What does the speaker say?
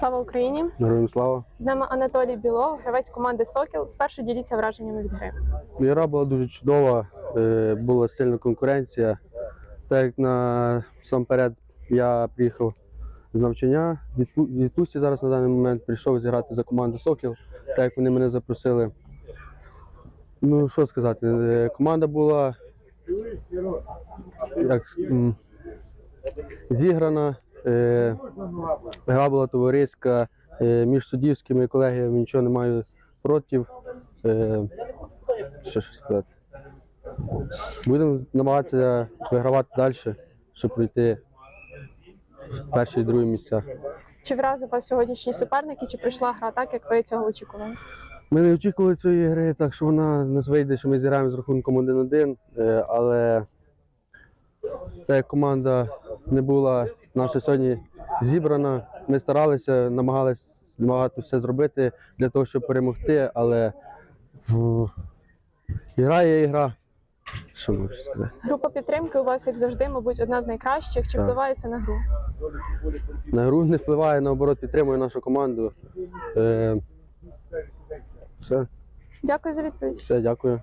Слава Україні! Героям слава. З нами Анатолій Білов, гравець команди Сокіл. Спершу діліться враженнями від гри. Гра була дуже чудова, е, була сильна конкуренція. Так як на сам перед я приїхав з навчання, відпу- відпустці зараз на даний момент прийшов зіграти за команду Сокіл, так як вони мене запросили. Ну, що сказати, е, команда була як, зіграна, е, гра була товариська, е, між суддівськими колегіями нічого не маю проти. Е, що ж сказати. Будемо намагатися вигравати далі, щоб пройти в перші і другі місця. Чи вразив вас сьогоднішні суперники, чи прийшла гра так, як ви цього очікували? Ми не очікували цієї гри, так що вона нас вийде, що ми зіграємо з рахунком 1-1, е, але так як команда не була наша сьогодні зібрана, ми старалися, намагалися намагатися все зробити для того, щоб перемогти, але гра є ігра. Що можу сказати? Група підтримки у вас, як завжди, мабуть, одна з найкращих. Чи Так. впливає це на гру? На гру не впливає, наоборот, підтримує нашу команду. Е, все, Дякую за відповідь. все, дякую.